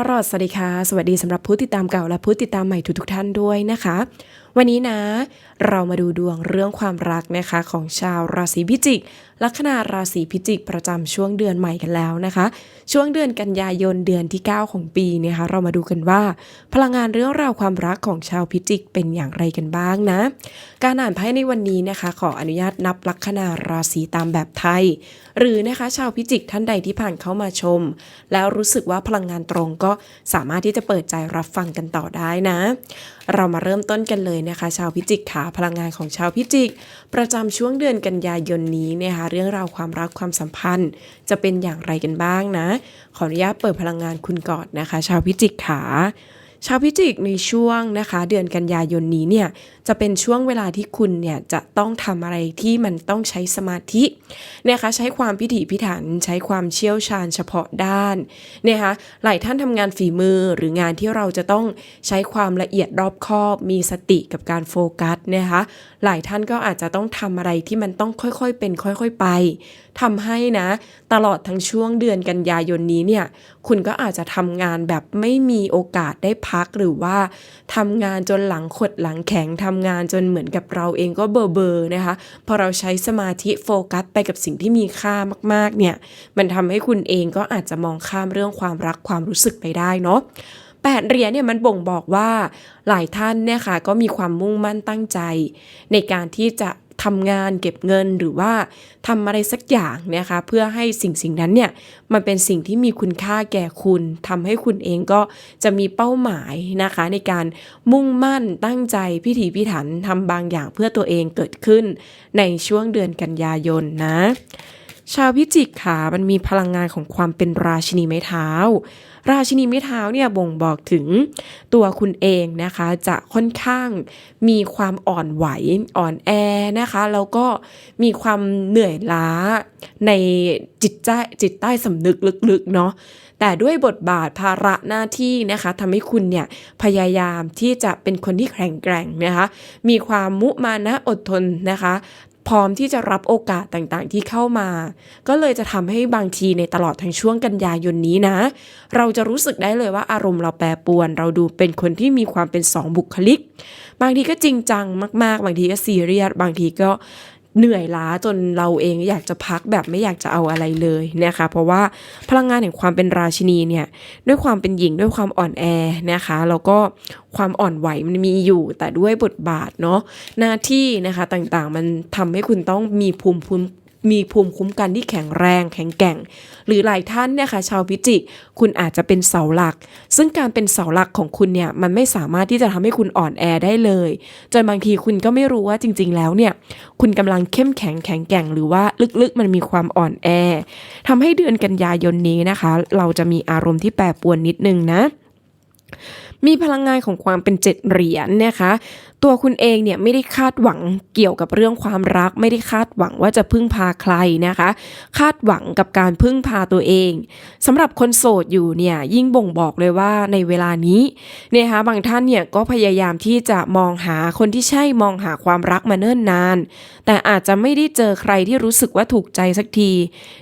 อรอดสวัสดีค่ะสวัสดีสำหรับผู้ติดตามเก่าและผู้ติดตามใหม่ทุกๆท่านด้วยนะคะ วันนี้นะ เรามาดูดวงเรื่องความรักนะคะของชาวราศีพิจิก ลัคนาราศีพิจิกประจำช่วงเดือนใหม่กันแล้วนะคะ ช่วงเดือนกันยายนเดือนที่ 9 ของปีเนี่ยค่ะเรามาดูกันว่า พลังงานเรื่องราวความรักของชาวพิจิกเป็นอย่างไรกันบ้างนะ การอ่านไพ่ในวันนี้นะคะ ขออนุญาตนับลัคนาราศีตามแบบไทย หรือนะคะชาวพิจิกท่านใดที่ผ่านเข้ามาชม แล้วรู้สึกว่าพลังงานตรงก็สามารถที่จะเปิดใจรับฟังกันต่อได้นะ เรามาเริ่มต้นกันเลยนะคะ ชาวพิจิกขาพลังงานของชาวพิจิก ประจำช่วงเดือนกันยายนนี้นะคะเรื่องราวความรักความสัมพันธ์ จะเป็นอย่างไรกันบ้างนะ ขออนุญาตเปิดพลังงานคุณก่อนนะคะ ชาวพิจิกขา ชาวพิจิกในช่วงนะคะเดือนกันยายนนี้เนี่ยจะเป็นช่วงเวลาที่คุณเนี่ยจะต้องทำอะไรที่มันต้องใช้สมาธินะคะใช้ความพิถีพิถันใช้ความเชี่ยวชาญเฉพาะด้านนะคะหลายท่านทำงานฝีมือหรืองานที่เราจะต้องใช้ความละเอียดรอบคอบ มีสติกับการโฟกัสนะคะหลายท่านก็อาจจะต้องทำอะไรที่มันต้องค่อยๆเป็นค่อยๆไปทำให้นะตลอดทั้งช่วงเดือนกันยายนนี้เนี่ยคุณก็อาจจะทำงานแบบไม่มีโอกาสได้พัพักหรือว่าทำงานจนหลังขดหลังแข็งทำงานจนเหมือนกับเราเองก็เบอร์เบอร์นะคะพอเราใช้สมาธิโฟกัสไปกับสิ่งที่มีค่ามากๆเนี่ยมันทำให้คุณเองก็อาจจะมองข้ามเรื่องความรักความรู้สึกไปได้เนาะแปดเหรียญเนี่ยมันบ่งบอกว่าหลายท่านเนี่ยค่ะก็มีความมุ่งมั่นตั้งใจ ในการที่จะ ทำงานเก็บเงินหรือว่าทำอะไรสักอย่างนะคะเพื่อให้สิ่งสิ่งนั้นเนี่ยมันเป็นสิ่งที่มีคุณค่าแก่คุณทำให้คุณเองก็จะมีเป้าหมายนะคะ ในการมุ่งมั่นตั้งใจพิถีพิถันทำบางอย่างเพื่อตัวเองเกิดขึ้นในช่วงเดือนกันยายนนะ ชาวพิจิกค่ะมันมีพลังงานของความเป็นราชินีไม้เท้า ราชินีไม้เท้าเนี่ยบ่งบอกถึงตัวคุณเองนะคะ จะค่อนข้างมีความอ่อนไหวอ่อนแอนะคะ แล้วก็มีความเหนื่อยล้าในจิตใจจิตใต้สำนึกลึกๆเนาะแต่ด้วยบทบาทภาระหน้าที่นะคะทำให้คุณเนี่ยพยายามที่จะเป็นคนที่แข็งแกร่งนะคะ มีความมุมานะอดทนนะคะ พร้อมที่จะรับโอกาสต่างๆที่เข้ามา ก็เลยจะทำให้บางทีในตลอดทั้งช่วงกันยายนนี้นะ เราจะรู้สึกได้เลยว่าอารมณ์เราแปรปรวน เราดูเป็นคนที่มีความเป็นสองบุคลิก บางทีก็จริงจังมาก ๆ บางทีก็ซีเรียสบางทีก็ เหนื่อยล้าจนเราเองอยากจะพักแบบไม่อยากจะเอาอะไรเลยนะคะ เพราะว่าพลังงานแห่งความเป็นราชินีเนี่ยด้วยความเป็นหญิงด้วยความอ่อนแอนะคะ แล้วก็ความอ่อนไหวมันมีอยู่ แต่ด้วยบทบาทเนาะหน้าที่นะคะต่างๆ มันทำให้คุณต้องมีภูมิภูมิ มีภูมิคุ้มกันที่แข็งแรง แข็งแกร่ง หรือหลายท่านเนี่ยค่ะชาวพิจิก คุณอาจจะเป็นเสาหลัก ซึ่งการเป็นเสาหลักของคุณเนี่ยมันไม่สามารถที่จะทำให้คุณอ่อนแอได้เลย จนบางทีคุณก็ไม่รู้ว่าจริง ๆ แล้วเนี่ยคุณกำลังเข้มแข็งแข็งแกร่ง หรือว่าลึกๆ มันมีความอ่อนแอทำให้เดือนกันยายนนี้นะคะ เราจะมีอารมณ์ที่แปรปรวนนิดนึงนะ มีพลังงานของความเป็นเจ็ดเหรียญนะคะ ตัวคุณเองเนี่ยไม่ได้คาดหวังเกี่ยวกับเรื่องความรัก ไม่ได้คาดหวังว่าจะพึ่งพาใครนะคะ คาดหวังกับการพึ่งพาตัวเองสำหรับคนโสดอยู่เนี่ยยิ่งบ่งบอกเลยว่าในเวลานี้เนี่ยนะคะบางท่านเนี่ยก็พยายามที่จะมองหาคนที่ใช่มองหาความรักมาเนิ่นนาน แต่อาจจะไม่ได้เจอใครที่รู้สึกว่าถูกใจสักที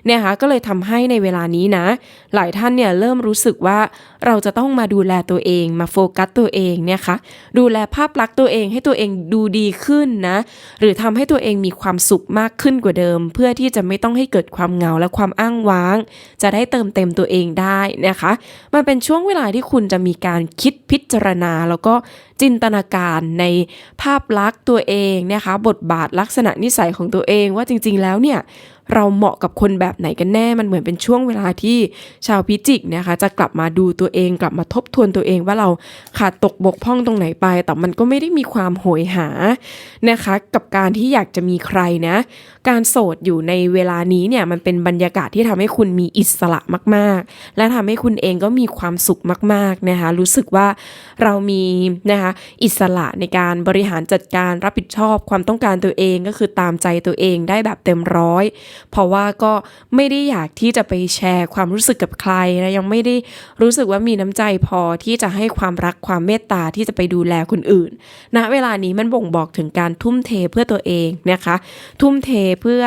เนี่ยคะก็เลยทำให้ในเวลานี้นะ หลายท่านเนี่ยเริ่มรู้สึกว่าเราจะต้องมาดูแลตัวเองมาโฟกัสตัวเองเนี่ยคะดูแลภาพลักษณ์ตัวเองให้ตัวเองดูดีขึ้นนะ หรือทำให้ตัวเองมีความสุขมากขึ้นกว่าเดิม เพื่อที่จะไม่ต้องให้เกิดความเหงาและความอ้างว้าง จะได้เติมเต็มตัวเองได้นะคะ มันเป็นช่วงเวลาที่คุณจะมีการคิดพิจารณา แล้วก็จินตนาการในภาพลักษณ์ตัวเองนะคะ บทบาทลักษณะนิสัยของตัวเองว่าจริง ๆ แล้วเนี่ย เราเหมาะกับคนแบบไหนกันแน่มันเหมือนเป็นช่วงเวลาที่ชาวพิจิกนะคะ จะกลับมาดูตัวเอง กลับมาทบทวนตัวเองว่าเราขาดตกบกพร่องตรงไหนไป แต่มันก็ไม่ได้มีความโหยหานะคะ กับการที่อยากจะมีใครนะ การโสดอยู่ในเวลานี้เนี่ยมันเป็นบรรยากาศที่ทำให้คุณมีอิสระมาก ๆ และทำให้คุณเองก็มีความสุขมาก ๆนะคะ รู้สึกว่าเรามีนะคะอิสระในการบริหารจัดการรับผิดชอบความต้องการตัวเองก็คือตามใจตัวเองได้แบบเต็มร้อยเพราะว่าก็ไม่ได้อยากที่จะไปแชร์ความรู้สึกกับใครนะยังไม่ได้รู้สึกว่ามีน้ำใจพอที่จะให้ความรักความเมตตาที่จะไปดูแลคนอื่นณนะเวลานี้มันบ่งบอกถึงการทุ่มเทเพื่อตัวเองนะคะ ทุ่มเทเพื่อ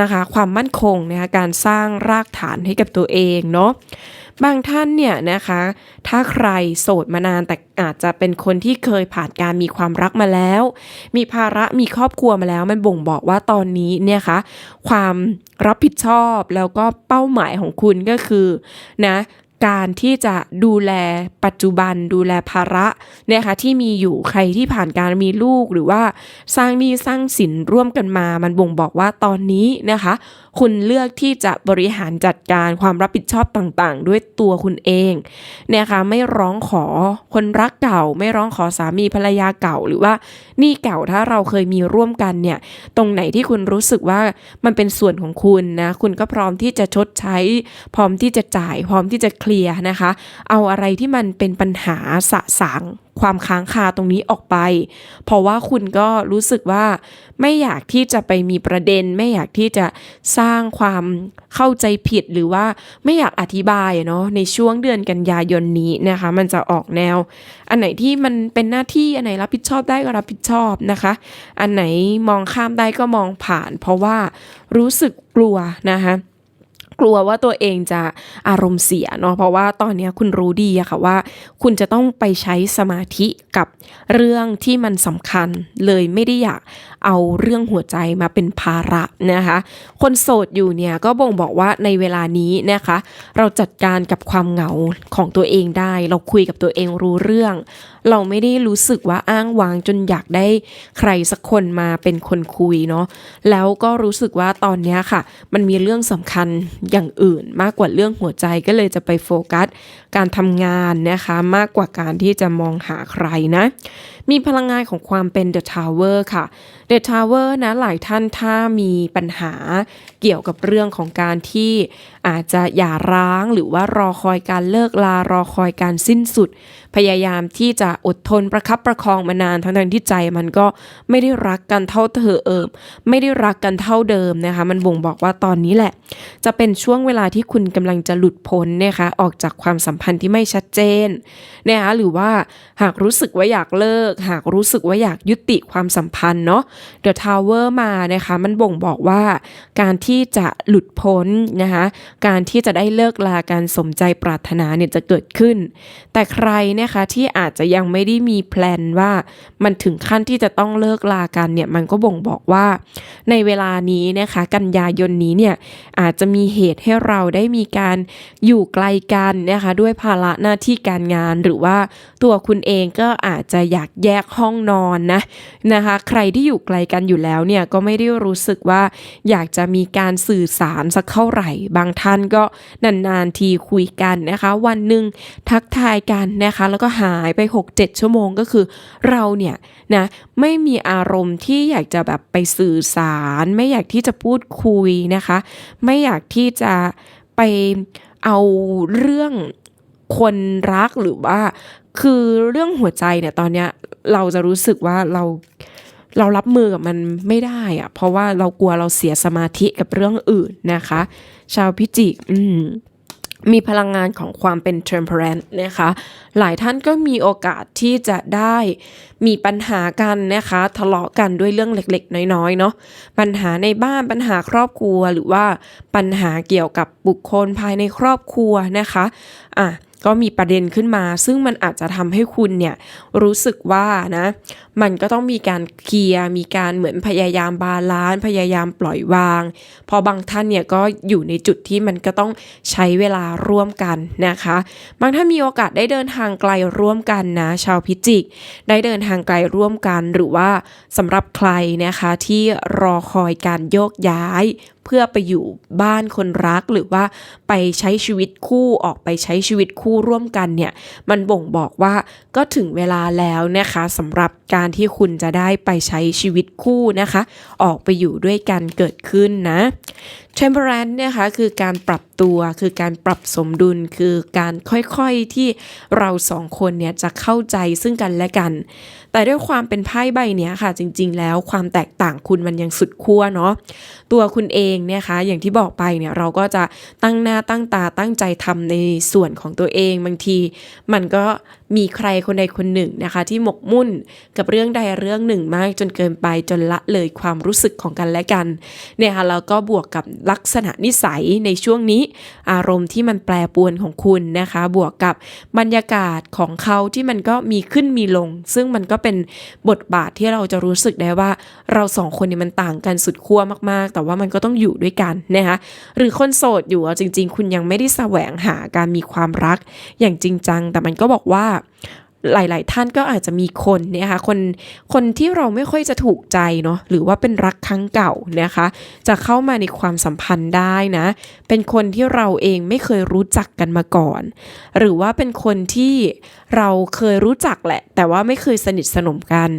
นะคะความมั่นคงนะคะการสร้างรากฐานให้กับตัวเองเนาะ บางท่านเนี่ยนะคะ ถ้าใครโสดมานานแต่อาจจะเป็นคนที่เคยผ่านการมีความรักมาแล้ว มีภาระมีครอบครัวมาแล้ว มันบ่งบอกว่าตอนนี้เนี่ยคะความรับผิดชอบแล้วก็เป้าหมายของคุณก็คือนะการที่จะดูแลปัจจุบันดูแลภาระเนี่ยค่ะที่มีอยู่ใครที่ผ่านการมีลูกหรือว่าสร้างหนี้สร้างสินร่วมกันมา มันบ่งบอกว่าตอนนี้นะคะ คุณเลือกที่จะบริหารจัดการความรับผิดชอบต่างๆ ด้วยตัวคุณเองเนี่ยค่ะไม่ร้องขอคนรักเก่า ไม่ร้องขอสามีภรรยาเก่า หรือว่านี้เก่าถ้าเราเคยมีร่วมกันเนี่ยตรงไหนที่คุณรู้สึกว่ามันเป็นส่วนของคุณนะคุณก็พร้อมที่จะชดใช้ พร้อมที่จะจ่าย พร้อมที่จะเคลียร์นะคะ เอาอะไรที่มันเป็นปัญหาสะสางความค้างคาตรงนี้ออกไป เพราะว่าคุณก็รู้สึกว่าไม่อยากที่จะไปมีประเด็น ไม่อยากที่จะสร้างความเข้าใจผิดหรือว่าไม่อยากอธิบายเนาะในช่วงเดือนกันยายนนี้นะคะ มันจะออกแนว อันไหนที่มันเป็นหน้าที่อันไหนรับผิดชอบได้ก็รับผิดชอบนะคะ อันไหนมองข้ามได้ก็มองผ่าน เพราะว่ารู้สึกกลัวนะคะ กลัวว่าตัวเองจะอารมณ์เสียเนาะเพราะว่าตอนนี้คุณรู้ดีอะค่ะว่า คุณจะต้องไปใช้สมาธิกับเรื่องที่มันสำคัญเลยไม่ได้อยาก เอาเรื่องหัวใจมาเป็นภาระนะคะ คนโสดอยู่เนี่ยก็บ่งบอกว่าในเวลานี้นะคะ เราจัดการกับความเหงาของตัวเองได้ เราคุยกับตัวเองรู้เรื่อง เราไม่ได้รู้สึกว่าอ้างวางจนอยากได้ใครสักคนมาเป็นคนคุยเนาะแล้วก็รู้สึกว่าตอนนี้ค่ะ มันมีเรื่องสำคัญอย่างอื่น มากกว่าเรื่องหัวใจก็เลยจะไปโฟกัส การทำงานนะคะ มากกว่าการที่จะมองหาใครนะมีพลังงานของความเป็น The Tower ค่ะ The Tower นะหลายท่านถ้ามีปัญหาเกี่ยวกับเรื่องของการที่อาจจะหย่าร้างหรือว่ารอคอยการเลิกลารอคอยการสิ้นสุด พยายามที่จะอดทนประคับประคองมานานทั้งๆที่ใจมันก็ไม่ได้รักกันเท่าเธอเอิมไม่ได้รักกันเท่าเดิมนะคะ มันบ่งบอกว่าตอนนี้แหละ จะเป็นช่วงเวลาที่คุณกำลังจะหลุดพ้นนะคะออกจากความสัมพันธ์ที่ไม่ชัดเจนนะคะหรือว่าหากรู้สึกว่าอยากเลิก หากรู้สึกว่าอยากยุติความสัมพันธ์เนาะ The Tower มานะคะ มันบ่งบอกว่าการที่จะหลุดพ้นนะคะ การที่จะได้เลิกลาการสมใจปรารถนาเนี่ยจะเกิดขึ้น แต่ใครนะคะที่อาจจะยังไม่ได้มีแพลนว่ามันถึงขั้นที่จะต้องเลิกลากันเนี่ยมันก็บ่งบอกว่า ในเวลานี้นะคะกันยายนนี้เนี่ยอาจจะมีเหตุให้เราได้มีการอยู่ไกลกันนะคะด้วยภาระหน้าที่การงานหรือว่าตัวคุณเองก็อาจจะอยากแยกห้องนอนนะนะคะใครที่อยู่ไกลกันอยู่แล้วเนี่ยก็ไม่ได้รู้สึกว่าอยากจะมีการสื่อสารสักเท่าไหร่บางท่านก็นานๆทีคุยกันนะคะ วันหนึ่งทักทายกันนะคะ แล้วก็หายไป 6-7 ชั่วโมงก็คือเราเนี่ยนะไม่มีอารมณ์ที่อยากจะแบบไปสื่อสาร ไม่อยากที่จะพูดคุยนะคะ ไม่อยากที่จะไปเอาเรื่องคนรักหรือว่า คือเรื่องหัวใจเนี่ยตอนเนี้ยเราจะรู้สึกว่าเรา เรารับมือกับมันไม่ได้อะเพราะว่าเรากลัวเราเสียสมาธิกับเรื่องอื่นนะคะ ชาวพิจิกอืมมีพลังงานของความเป็น temperance นะคะ หลายท่านก็มีโอกาสที่จะได้มีปัญหากันนะคะ ทะเลาะกันด้วยเรื่องเล็กๆ น้อยๆ เนาะ ปัญหาในบ้านปัญหาครอบครัวหรือว่าปัญหาเกี่ยวกับบุคคลภายในครอบครัวนะคะ อะก็มีประเด็นขึ้นมา ซึ่งมันอาจจะทำให้คุณเนี่ยรู้สึกว่านะมันก็ต้องมีการเคลียร์มีการเหมือนพยายามบาลานซ์พยายามปล่อยวาง พอบางท่านเนี่ยก็อยู่ในจุดที่มันก็ต้องใช้เวลาร่วมกันนะคะ บางท่านมีโอกาสได้เดินทางไกลร่วมกันนะ ชาวพิจิก ได้เดินทางไกลร่วมกันหรือว่าสำหรับใครนะคะที่รอคอยการโยกย้ายเพื่อไปอยู่บ้านคนรักหรือว่าไปใช้ชีวิตคู่ออกไปใช้ชีวิตคู่ร่วมกันเนี่ย มันบ่งบอกว่าก็ถึงเวลาแล้วนะคะสำหรับการที่คุณจะได้ไปใช้ชีวิตคู่นะคะ ออกไปอยู่ด้วยกันเกิดขึ้นนะ temperance เนี่ยค่ะคือการปรับตัวคือการปรับสมดุลคือการค่อยๆที่เราสองคนเนี่ยจะเข้าใจซึ่งกันและกัน แต่ด้วยความเป็นไพ่ใบเนี้ยค่ะ จริง ๆ แล้วความแตกต่างคุณมันยังสุดขั้วเนาะตัวคุณเองเนี่ยคะอย่างที่บอกไปเนี่ยเราก็จะตั้งหน้าตั้งตาตั้งใจทำในส่วนของตัวเองบางที มันก็มีใครคนใดคนหนึ่งนะคะ ที่หมกมุ่นกับเรื่องใดเรื่องหนึ่งมากจนเกินไปจนละเลยความรู้สึกของกันและกันเนี่ยค่ะแล้วก็บวกกับลักษณะนิสัยในช่วงนี้อารมณ์ที่มันแปรปรวนของคุณนะคะ บวกกับบรรยากาศของเขาที่มันก็มีขึ้นมีลง ซึ่งมันก็เป็นบทบาทที่เราจะรู้สึกได้ว่า เราสองคนเนี่ยมันต่างกันสุดขั้วมากๆ แต่ว่ามันก็ต้องอยู่ด้วยกันนะคะหรือคนโสดอยู่จริง ๆ คุณยังไม่ได้แสวงหาการมีความรักอย่างจริงจัง แต่มันก็บอกว่า หลาย ๆ ท่านก็อาจจะมีคนเนี่ยค่ะคนคนที่เราไม่ค่อยจะถูกใจเนาะหรือว่าเป็นรักครั้งเก่านะคะ จะเข้ามาในความสัมพันธ์ได้นะ เป็นคนที่เราเองไม่เคยรู้จักกันมาก่อน หรือว่าเป็นคนที่เราเคยรู้จักแหละ แต่ว่าไม่เคยสนิทสนมกัน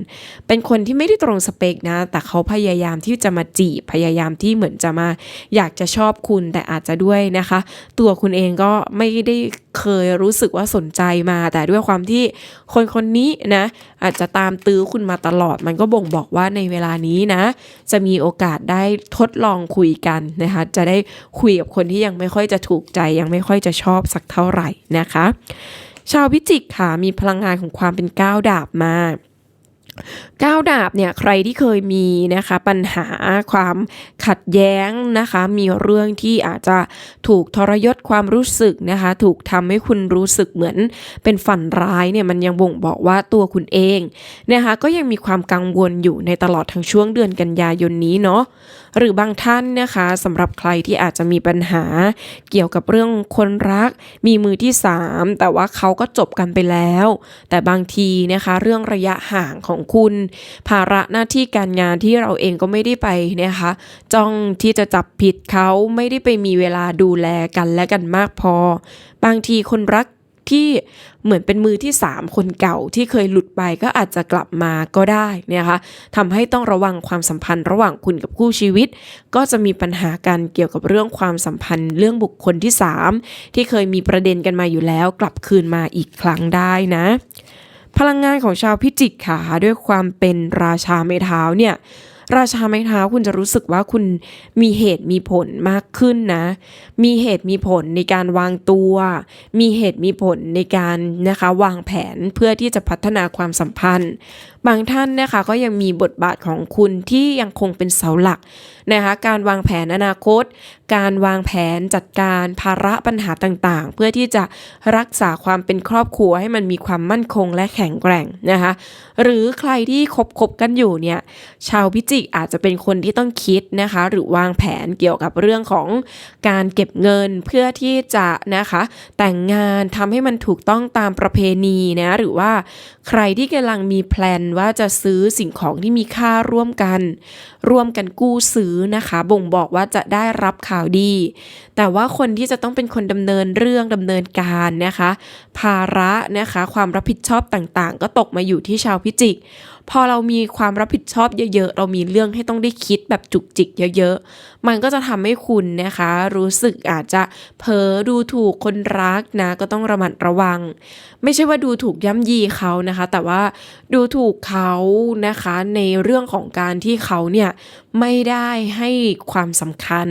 เป็นคนที่ไม่ได้ตรงสเปคนะ แต่เขาพยายามที่จะมาจีบพยายามที่เหมือนจะมา อยากจะชอบคุณแต่อาจจะด้วยนะคะ ตัวคุณเองก็ไม่ได้เคยรู้สึกว่าสนใจมา แต่ด้วยความที่คนคนนี้นะอาจจะตามตื้อคุณมาตลอด มันก็บ่งบอกว่าในเวลานี้นะ จะมีโอกาสได้ทดลองคุยกันนะคะจะได้คุยกับคนที่ยังไม่ค่อยจะถูกใจ ยังไม่ค่อยจะชอบสักเท่าไหร่นะคะ ชาวพิจิกค่ะมีพลังงานของความเป็นก้าวดาบมาก ก้าวดาบเนี่ยใครที่เคยมีนะคะปัญหาความขัดแย้งนะคะ มีเรื่องที่อาจจะถูกทรยศความรู้สึกนะคะ ถูกทำให้คุณรู้สึกเหมือนเป็นฝันร้ายเนี่ยมันยังบ่งบอกว่าตัวคุณเองนะคะก็ยังมีความกังวลอยู่ในตลอดทั้งช่วงเดือนกันยายนนี้เนาะ หรือบางท่านนะคะสำหรับใครที่อาจจะมีปัญหาเกี่ยวกับเรื่องคนรัก มีมือที่ 3 แต่ว่าเขาก็จบกันไปแล้ว แต่บางทีนะคะเรื่องระยะห่างของคุณ ภาระหน้าที่การงานที่เราเองก็ไม่ได้ไปนะคะจ้องที่จะจับผิดเขาไม่ได้ไปมีเวลาดูแลกันและกันมากพอ บางทีคนรัก ที่เหมือนเป็นมือที่ 3 คนเก่าที่เคยหลุดไปก็อาจจะกลับมาก็ได้นะคะทำให้ต้องระวังความสัมพันธ์ระหว่างคุณกับคู่ชีวิต ก็จะมีปัญหากันเกี่ยวกับเรื่องความสัมพันธ์ เรื่องบุคคลที่ 3 ที่เคยมีประเด็นกันมาอยู่แล้ว กลับคืนมาอีกครั้งได้นะ พลังงานของชาวพิจิกค่ะด้วยความเป็นราชาไม้เท้าเนี่ย ราชาไม้เท้าคุณจะรู้สึกว่าคุณมีเหตุมีผลมากขึ้นนะ มีเหตุมีผลในการวางตัว มีเหตุมีผลในการนะคะวางแผนเพื่อที่จะพัฒนาความสัมพันธ์ บางท่านนะคะก็ยังมีบทบาทของคุณที่ยังคงเป็นเสาหลักนะคะการวางแผนอนาคต การวางแผนจัดการภาระปัญหาต่างๆ เพื่อที่จะรักษาความเป็นครอบครัวให้มันมีความมั่นคงและแข็งแกร่งนะคะ หรือใครที่คบคบกันอยู่เนี่ย ชาวพิจิกอาจจะเป็นคนที่ต้องคิดนะคะ หรือวางแผนเกี่ยวกับเรื่องของการเก็บเงินเพื่อที่จะนะคะ แต่งงานทำให้มันถูกต้องตามประเพณีนะหรือว่าใครที่กำลังมีแพลนว่าจะซื้อสิ่งของที่มีค่าร่วมกัน ร่วมกันกู้ซื้อนะคะ บ่งบอกว่าจะได้รับข่าวดี แต่ว่าคนที่จะต้องเป็นคนดำเนินเรื่องดำเนินการนะคะ ภาระนะคะ ความรับผิดชอบต่างๆ ก็ตกมาอยู่ที่ชาวพิจิกพอเรามีความรับผิดชอบเยอะๆ เรามีเรื่องให้ต้องได้คิดแบบจุกจิกเยอะๆ มันก็จะทำให้คุณนะคะ รู้สึกอาจจะเผลอดูถูกคนรักนะ ก็ต้องระมัดระวัง ไม่ใช่ว่าดูถูกย่ำยีเขานะคะ แต่ว่าดูถูกเขานะคะในเรื่องของการที่เขาเนี่ยไม่ได้ให้ความสำคัญ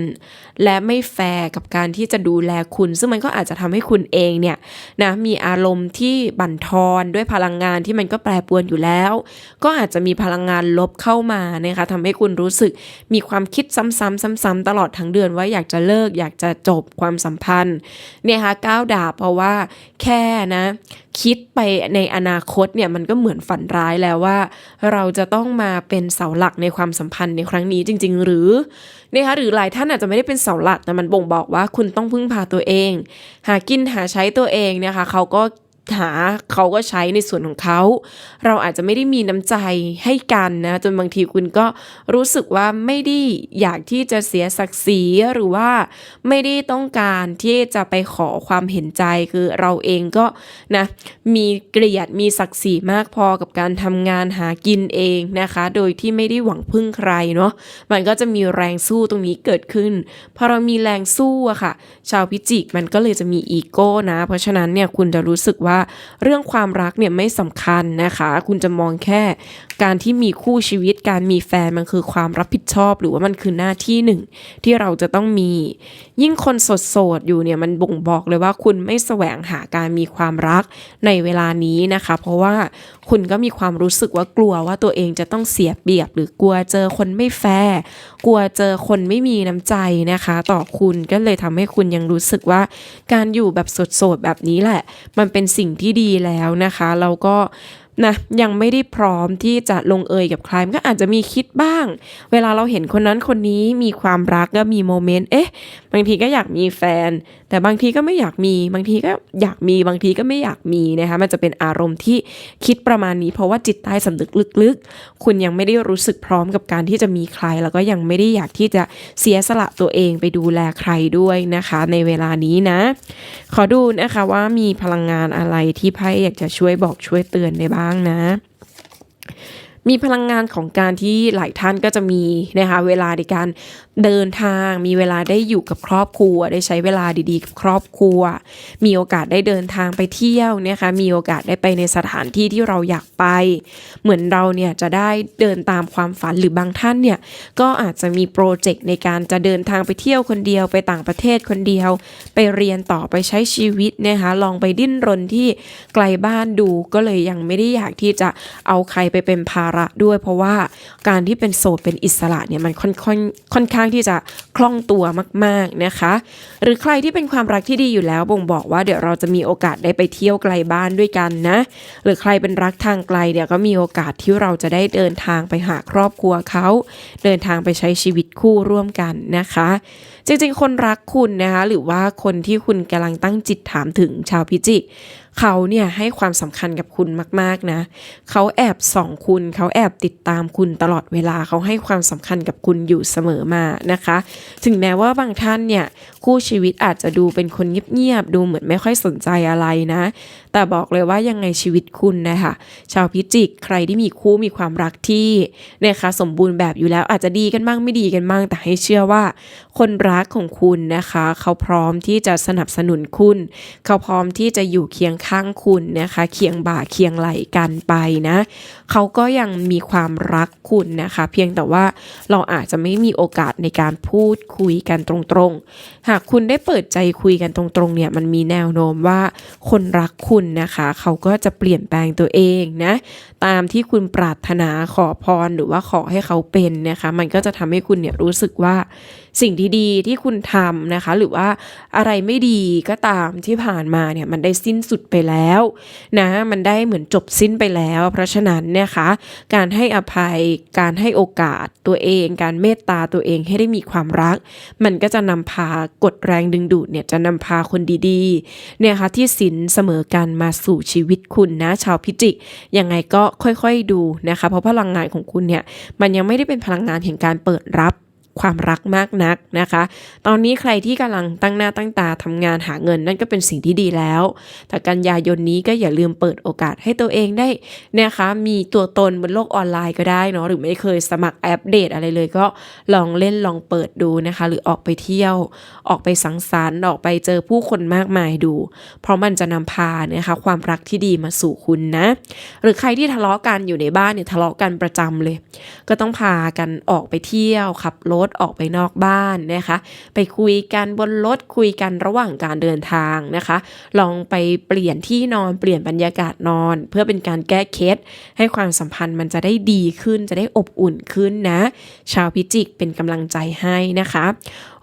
และไม่แฟร์กับการที่จะดูแลคุณ ซึ่งมันก็อาจจะทำให้คุณเองเนี่ยนะมีอารมณ์ที่บั่นทอนด้วยพลังงานที่มันก็แปรปรวนอยู่แล้วก็อาจจะมีพลังงานลบเข้ามานะคะทำให้คุณรู้สึกมีความคิดซ้ำๆซ้ำๆตลอดทั้งเดือนว่าอยากจะเลิก อยากจะจบความสัมพันธ์เนี่ยค่ะก้าวดาบเพราะว่าแค่นะคิดไปในอนาคตเนี่ยมันก็เหมือนฝันร้ายแล้วว่า เราจะต้องมาเป็นเสาหลักในความสัมพันธ์ในครั้งนี้จริง ๆ หรือนะคะหรือหลายท่านอาจจะไม่ได้เป็นเสาหลักแต่มันบ่งบอกว่าคุณต้องพึ่งพาตัวเอง หากินหาใช้ตัวเองนะคะเขาก็ หาเขาก็ใช้ในส่วนของเขา เราอาจจะไม่ได้มีน้ำใจให้กันนะจนบางทีคุณก็รู้สึกว่าไม่ได้อยากที่จะเสียศักดิ์ศรีหรือว่าไม่ได้ต้องการที่จะไปขอความเห็นใจคือเราเองก็นะมีเกลียดมีศักดิ์ศรีมากพอกับการทำงานหากินเองนะคะ โดยที่ไม่ได้หวังพึ่งใครเนาะมันก็จะมีแรงสู้ตรงนี้เกิดขึ้นพอเรามีแรงสู้อะค่ะ ชาวพิจิกมันก็เลยจะมีอีโก้นะ เพราะฉะนั้นเนี่ยคุณจะรู้สึกว่าว่าเรื่องความรักเนี่ยไม่สำคัญนะคะ คุณจะมองแค่การที่มีคู่ชีวิตการมีแฟนมันคือความรับผิดชอบ หรือว่ามันคือหน้าที่หนึ่งที่เราจะต้องมี ยิ่งคนโสดๆอยู่เนี่ยมันบ่งบอกเลยว่าคุณไม่แสวงหาการมีความรักในเวลานี้นะคะ เพราะว่าคุณก็มีความรู้สึกว่ากลัวว่าตัวเองจะต้องเสียเปรียบ หรือกลัวเจอคนไม่แฟร์กลัวเจอคนไม่มีน้ำใจนะคะ ต่อคุณก็เลยทำให้คุณยังรู้สึกว่า การอยู่แบบโสดๆแบบนี้แหละ มันเป็นสิ่งิ่งที่ดีแล้วนะคะ เราก็ นะยังไม่ได้พร้อมที่จะลงเอยกับใครมันก็อาจจะมีคิดบ้าง เวลาเราเห็นคนนั้นคนนี้มีความรักก็มีโมเมนต์เอ๊ะ บางทีก็อยากมีแฟน แต่บางทีก็ไม่อยากมี บางทีก็อยากมีบางทีก็ไม่อยากมีนะคะมันจะเป็นอารมณ์ที่คิดประมาณนี้ เพราะว่าจิตใต้สำนึกลึกๆ คุณยังไม่ได้รู้สึกพร้อมกับการที่จะมีใคร แล้วก็ยังไม่ได้อยากที่จะเสียสละตัวเองไปดูแลใครด้วยนะคะ ในเวลานี้นะ ขอดูนะคะว่ามีพลังงานอะไรที่ไพ่อยากจะช่วยบอกช่วยเตือนได้บ้างนะมีพลังงานของการที่หลายท่านก็จะมีนะคะเวลาในการเดินทางมีเวลาได้อยู่กับครอบครัว ได้ใช้เวลาดีๆกับครอบครัว มีโอกาสได้เดินทางไปเที่ยวนะคะมีโอกาสได้ไปในสถานที่ที่เราอยากไป เหมือนเราเนี่ยจะได้เดินตามความฝันหรือบางท่านเนี่ยก็อาจจะมีโปรเจกต์ในการจะเดินทางไปเที่ยวคนเดียวไปต่างประเทศคนเดียว ไปเรียนต่อไปใช้ชีวิตนะคะลองไปดิ้นรนที่ไกลบ้านดูก็เลยยังไม่ได้อยากที่จะเอาใครไปเป็นภาระด้วย เพราะว่าการที่เป็นโสดเป็นอิสระเนี่ยมันค่อนค่อนค่อนข้างที่จะคล่องตัวมากๆนะคะ หรือใครที่เป็นความรักที่ดีอยู่แล้วบ่งบอกว่าเดี๋ยวเราจะมีโอกาสได้ไปเที่ยวไกลบ้านด้วยกันนะ หรือใครเป็นรักทางไกลเดี๋ยวก็มีโอกาสที่เราจะได้เดินทางไปหาครอบครัวเขาเดินทางไปใช้ชีวิตคู่ร่วมกันนะคะ จริงๆ คนรักคุณนะคะหรือว่าคนที่คุณกำลังตั้งจิตถามถึงชาวพิจิกเขาเนี่ยให้ความสำคัญกับคุณมากๆนะ เขาแอบส่องคุณ เขาแอบติดตามคุณตลอดเวลาเขาให้ความสำคัญกับคุณอยู่เสมอมานะคะ ถึงแม้ว่าบางท่านเนี่ย คู่ชีวิตอาจจะดูเป็นคนเงียบๆดูเหมือนไม่ค่อยสนใจอะไรนะ แต่บอกเลยว่ายังไงชีวิตคุณนะคะชาวพิจิกใครที่มีคู่มีความรักที่นะคะสมบูรณ์แบบอยู่แล้วอาจจะดีกันบ้างไม่ดีกันบ้างแต่ให้เชื่อว่า คนรักของคุณนะคะ เขาพร้อมที่จะสนับสนุนคุณ เขาพร้อมที่จะอยู่เคียงข้างคุณนะคะเคียงบ่าเคียงไหลกันไปนะเขาก็ยังมีความรักคุณนะคะ เพียงแต่ว่าเราอาจจะไม่มีโอกาสในการพูดคุยกันตรงๆหากคุณได้เปิดใจคุยกันตรงๆเนี่ยมันมีแนวโน้มว่าคนรักคุณนะคะ เขาก็จะเปลี่ยนแปลงตัวเองนะตามที่คุณปรารถนาขอพรหรือว่าขอให้เขาเป็นนะคะ มันก็จะทำให้คุณเนี่ยรู้สึกว่า สิ่งที่ดีที่คุณทำนะคะ หรือว่าอะไรไม่ดีก็ตามที่ผ่านมาเนี่ยมันได้สิ้นสุดไปแล้วนะมันได้เหมือนจบสิ้นไปแล้ว เพราะฉะนั้นนะคะ การให้อภัยการให้โอกาสตัวเอง การเมตตาตัวเองให้ได้มีความรัก มันก็จะนำพากดแรงดึงดูดเนี่ยจะนำพาคนดีๆเนี่ยค่ะที่สินเสมอกันมาสู่ชีวิตคุณนะชาวพิจิกยังไงก็ค่อยๆดูนะคะ เพราะพลังงานของคุณเนี่ยมันยังไม่ได้เป็นพลังงานแห่งการเปิดรับ ความรักมากนักนะคะ ตอนนี้ใครที่กำลังตั้งหน้าตั้งตาทำงานหาเงินนั่นก็เป็นสิ่งที่ดีแล้ว แต่กันยายนนี้ก็อย่าลืมเปิดโอกาสให้ตัวเองได้นะคะ มีตัวตนบนโลกออนไลน์ก็ได้เนาะ หรือไม่เคยสมัครแอปเดตอะไรเลยก็ลองเล่นลองเปิดดูนะคะ หรือออกไปเที่ยว ออกไปสังสรรค์ ออกไปเจอผู้คนมากมายดู เพราะมันจะนำพานะคะ ความรักที่ดีมาสู่คุณนะ หรือใครที่ทะเลาะกันอยู่ในบ้านเนี่ยทะเลาะกันประจำเลย ก็ต้องพากันออกไปเที่ยวขับรถถออกไปนอกบ้านนะคะ ไปคุยกันบนรถคุยกันระหว่างการเดินทางนะคะ ลองไปเปลี่ยนที่นอนเปลี่ยนบรรยากาศนอน เพื่อเป็นการแก้เคสให้ความสัมพันธ์มันจะได้ดีขึ้นจะได้อบอุ่นขึ้นนะ ชาวพิจิกเป็นกำลังใจให้นะคะ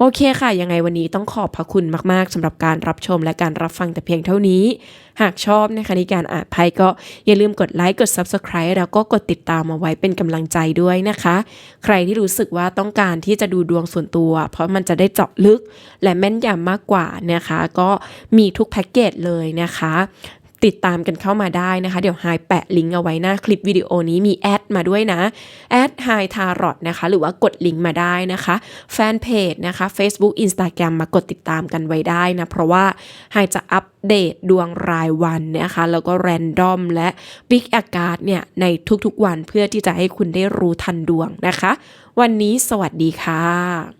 โอเคค่ะ ยังไงวันนี้ต้องขอบพระคุณมาก ๆสำหรับการรับชมและการรับฟังแต่เพียงเท่านี้ หากชอบนะคะในการอ่านไพ่ก็อย่าลืมกดไลค์กด Subscribe แล้วก็กดติดตามมาไว้เป็นกำลังใจด้วยนะคะ ใครที่รู้สึกว่าต้องการที่จะดูดวงส่วนตัว เพราะมันจะได้เจาะลึกและแม่นยำมากกว่านะคะ ก็มีทุกแพ็กเกจเลยนะคะ ติดตามกันเข้ามาได้นะคะ เดี๋ยวไฮแปะลิงก์เอาไว้หน้าคลิปวิดีโอนี้มีแอดมาด้วยนะแอดไฮทารอ t นะคะ หรือว่ากดลิงก์มาได้นะคะแฟนเพจนะคะ Facebook Instagram มากดติดตามกันไว้ได้นะ เพราะว่าไฮจะอัปเดตดวงรายวันนะคะ แล้วก็แรนดอมและบิ๊กอากาศเนี่ย ในทุกๆวันเพื่อที่จะให้คุณได้รู้ทันดวงนะคะ วันนี้สวัสดีค่ะ